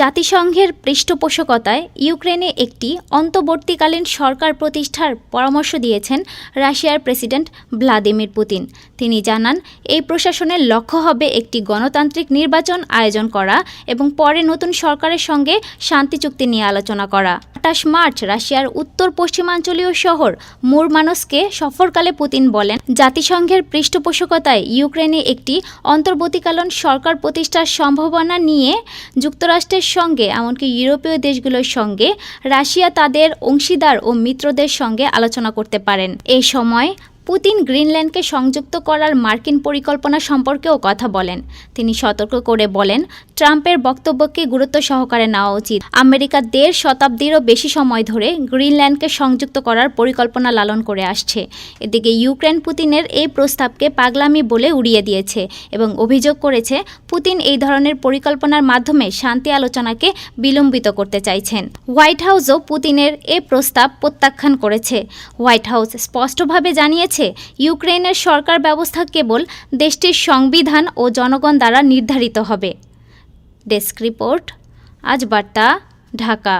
জাতিসংঘের পৃষ্ঠপোষকতায় ইউক্রেনে একটি অন্তর্বর্তীকালীন সরকার প্রতিষ্ঠার পরামর্শ দিয়েছেন রাশিয়ার প্রেসিডেন্ট ভ্লাদিমির পুতিন। তিনি জানান, এই প্রশাসনের লক্ষ্য হবে একটি গণতান্ত্রিক নির্বাচন আয়োজন করা এবং পরে নতুন সরকারের সঙ্গে শান্তি চুক্তি নিয়ে আলোচনা করা। আঠাশ মার্চ রাশিয়ার উত্তর পশ্চিমাঞ্চলীয় শহর মুরমানস্কে সফরকালে পুতিন বলেন, জাতিসংঘের পৃষ্ঠপোষকতায় ইউক্রেনে একটি অন্তর্বর্তীকালীন সরকার প্রতিষ্ঠার সম্ভাবনা নিয়ে যুক্তরাষ্ট্রের সঙ্গে, এমনকি ইউরোপীয় দেশগুলোর সঙ্গে, রাশিয়া তাদের অংশীদার ও মিত্রদের সঙ্গে আলোচনা করতে পারেন। এই সময় পুতিন গ্রিনল্যান্ডকে সংযুক্ত করার মার্কিন পরিকল্পনা সম্পর্কেও কথা বলেন। তিনি সতর্ক করে বলেন, ট্রাম্পের বক্তব্যকে গুরুত্ব সহকারে নেওয়া উচিত। আমেরিকা দেড় শতাব্দীরও বেশি সময় ধরে গ্রিনল্যান্ডকে সংযুক্ত করার পরিকল্পনা লালন করে আসছে। এদিকে ইউক্রেন পুতিনের এই প্রস্তাবকে পাগলামি বলে উড়িয়ে দিয়েছে এবং অভিযোগ করেছে, পুতিন এই ধরনের পরিকল্পনার মাধ্যমে শান্তি আলোচনাকে বিলম্বিত করতে চাইছেন। হোয়াইট হাউসও পুতিনের এ প্রস্তাব প্রত্যাখ্যান করেছে। হোয়াইট হাউস স্পষ্টভাবে জানিয়েছে ইউক্রেনের সরকার ব্যবস্থা কেবল দেশটির সংবিধান ও জনগণ দ্বারা নির্ধারিত হবে। ডেস্ক রিপোর্ট, আজ বার্তা, ঢাকা।